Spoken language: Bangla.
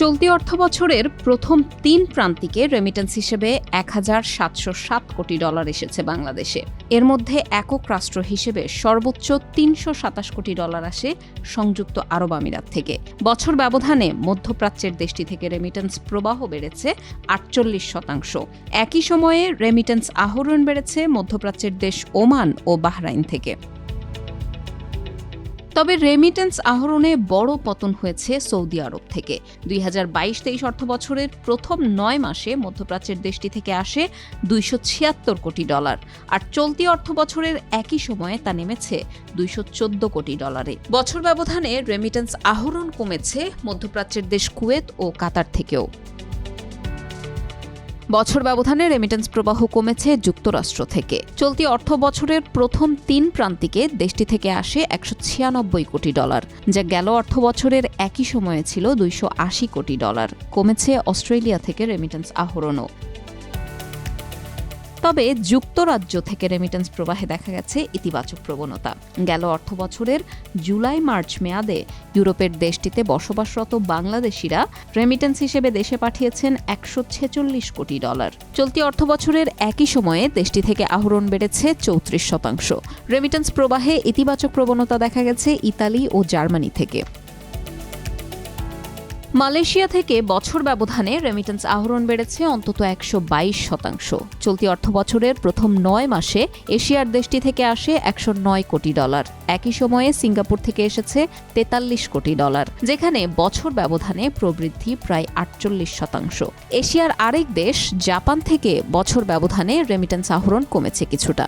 চলতি অর্থবছরের প্রথম তিন প্রান্তিকে রেমিটেন্স হিসেবে এক হাজার সাতশো সাত কোটি ডলার এসেছে বাংলাদেশে। এর মধ্যে একক রাষ্ট্র হিসেবে সর্বোচ্চ তিনশো সাতাশ কোটি ডলার আসে সংযুক্ত আরব আমিরাত থেকে। বছর ব্যবধানে মধ্যপ্রাচ্যের দেশটি থেকে রেমিটেন্স প্রবাহ বেড়েছে আটচল্লিশ শতাংশ। একই সময়ে রেমিটেন্স আহরণ বেড়েছে মধ্যপ্রাচ্যের দেশ ওমান ও বাহরাইন থেকে। তবে রেমিটেন্স আহরণে বড় পতন হয়েছে সৌদি আরব থেকে। দুই হাজার বাইশ তেইশ অর্থ বছরের প্রথম নয় মাসে মধ্যপ্রাচ্যের দেশটি থেকে আসে দুইশো ছিয়াত্তর কোটি ডলার, আর চলতি অর্থ বছরের একই সময়ে তা নেমেছে দুইশো চোদ্দ কোটি ডলারে। বছর ব্যবধানে রেমিটেন্স আহরণ কমেছে মধ্যপ্রাচ্যের দেশ কুয়েত ও কাতার থেকেও। বছর ব্যবধানে রেমিটেন্স প্রবাহ কমেছে যুক্তরাষ্ট্র থেকে। চলতি অর্থ বছরের প্রথম তিন প্রান্তিকে দেশটি থেকে আসে একশো ছিয়ানব্বই কোটি ডলার, যা গেল অর্থ বছরের একই সময়ে ছিল দুইশো আশি কোটি ডলার। কমেছে অস্ট্রেলিয়া থেকে রেমিটেন্স আহরণও। তবে যুক্তরাজ্য থেকে রেমিটেন্স প্রবাহে দেখা গেছে ইতিবাচক প্রবণতা। গেল অর্থ বছরের জুলাই, মার্চ মেয়াদে ইউরোপের দেশটিতে বসবাসরত বাংলাদেশিরা রেমিটেন্স হিসেবে দেশে পাঠিয়েছেন একশো ছেচল্লিশ কোটি ডলার। চলতি অর্থ বছরের একই সময়ে দেশটি থেকে আহরণ বেড়েছে চৌত্রিশ শতাংশ। রেমিটেন্স প্রবাহে ইতিবাচক প্রবণতা দেখা গেছে ইতালি ও জার্মানি থেকে। মালয়েশিয়া থেকে বছর ব্যবধানে রেমিটেন্স আহরণ বেড়েছে অন্তত একশো বাইশ শতাংশ। চলতি অর্থ বছরের প্রথম নয় মাসে এশিয়ার দেশটি থেকে আসে একশো নয় কোটি ডলার। একই সময়ে সিঙ্গাপুর থেকে এসেছে তেতাল্লিশ কোটি ডলার, যেখানে বছর ব্যবধানে প্রবৃদ্ধি প্রায় আটচল্লিশ শতাংশ। এশিয়ার আরেক দেশ, জাপান থেকে বছর ব্যবধানে রেমিটেন্স আহরণ কমেছে কিছুটা।